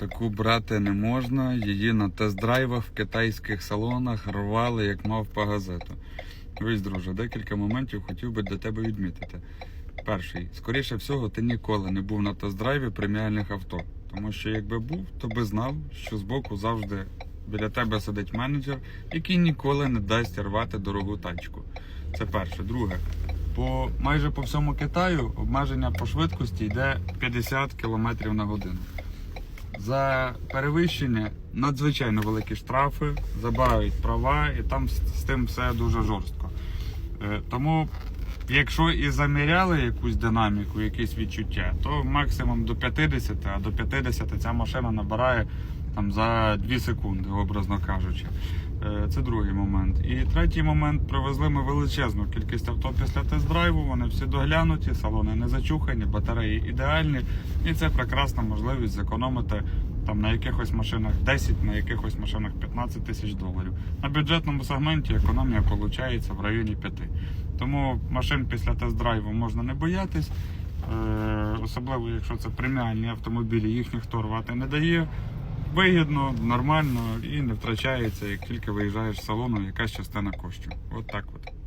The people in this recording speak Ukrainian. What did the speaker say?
таку брати не можна. Її на тест-драйвах в китайських салонах рвали, як мав по газету. Ось, друже, декілька моментів хотів би для тебе відмітити. Перший, скоріше всього, ти ніколи не був на тест-драйві преміальних авто. Тому що якби був, то би знав, що збоку завжди біля тебе сидить менеджер, який ніколи не дасть рвати дорогу тачку. Це перше. Друге, по майже по всьому Китаю обмеження по швидкості йде 50 км на годину. За перевищення надзвичайно великі штрафи, забирають права, і там з, тим все дуже жорстко. Е, тому, якщо і заміряли якусь динаміку, якісь відчуття, то максимум до 50, а до 50 ця машина набирає там за 2 секунди, образно кажучи. Е, Це другий момент. І третій момент привезли ми величезну кількість авто після тест-драйву. Вони всі доглянуті, салони не зачухані, батареї ідеальні. І це прекрасна можливість зекономити там на якихось машинах 10, на якихось машинах 15 тисяч доларів. На бюджетному сегменті економія виходить в районі 5. Тому машин після тест-драйву можна не боятись. Е, Особливо, якщо це преміальні автомобілі, їх ніхто рвати не дає. Вигідно, нормально і не втрачається, як тільки виїжджаєш з салону, якась частина коштів. От так от.